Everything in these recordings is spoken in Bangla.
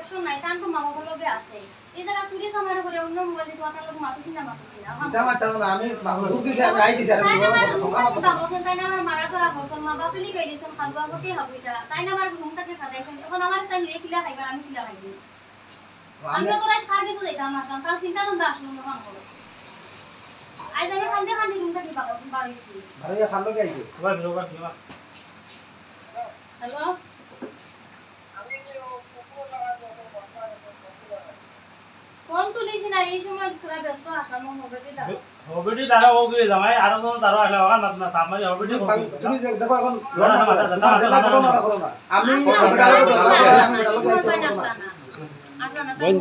ইলেকশন নাই তান তো মামা হলো আছে। এই যারা চুরি সামার করে অন্য মোবাইল দিয়ে আপনার লোক মাতিছি না মাতিছি না দামা চাও না আমি মামা রুকি যা রাই দিছি আর বাবা তাই না আমার মারা ধরা হতো মা বাপ লি কই দিছেন খালবা হতে হবে তা তাই না আমার ঘুমটাকে খাদাইছেন এখন আমার টাইম লে কিলা খাইবা আমি কিলা খাইব আমি তো রাত খার গেছে দেখ আমার সন্তান চিন্তা না দাস মন হন করো আজ আমি খান্দে খান্দে ঘুমটাকে বাবা বাড়িছি ভালো খালো গাইছো আবার লোবা লোবা হ্যালো এই সময়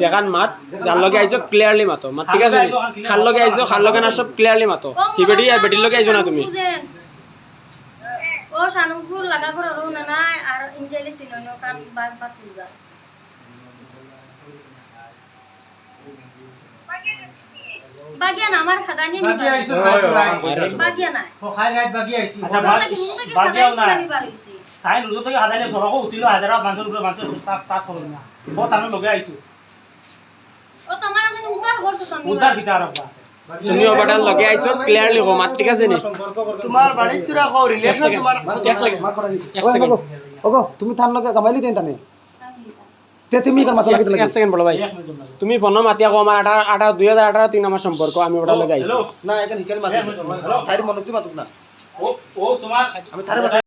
জেগান মাত যার লগে আইছো ক্লিয়ারলি মাতো। মাত ঠিক আছে? খার লগে আইছো খার লগে না সব ক্লিয়ারলি মাতো। কি বেটি আর বেটির লগে আইছো না তুমি? ও শানুপুর লাগা ঘর না আর ইনজাইলে সিনো কাম বাদ বাদ তুই বাগিয়া না আমার খাদানি বাকি আইছো বাগিয়া। নাই। খাই রাত বাকি আইছি আচ্ছা আমি বাড়াইছি তাই রুজু থেকে হাজারে সরকো উঠিল হাজাৰত মানুষের উপরে মানুষের তার তার চলো না। ও তার লগে আইছো ও তোমার আমি উদ্ধার করছ তুমি উদ্ধার কিতা আর তুমি ওবাটার লগে আইছো ক্লিয়ারলি কো মাত ঠিক আছে নি? তোমার বাড়ির তোরা কও রিলেশন তোমার এক সেকেন্ড ওগো তুমি থান লগে কামাইলি দেন তানে তে তুমি কার মাথা লাগি এক সেকেন্ড বলো ভাই। তুমি ফোন মাতিয়া কো আমার আঠারো আঠারো দুই হাজার আঠারো তিন আমার সম্পর্ক আমি ওটা লাগাইছি না এখন হিকাল মাত মনক মাতুক না? ও ও তোমার আমি তারে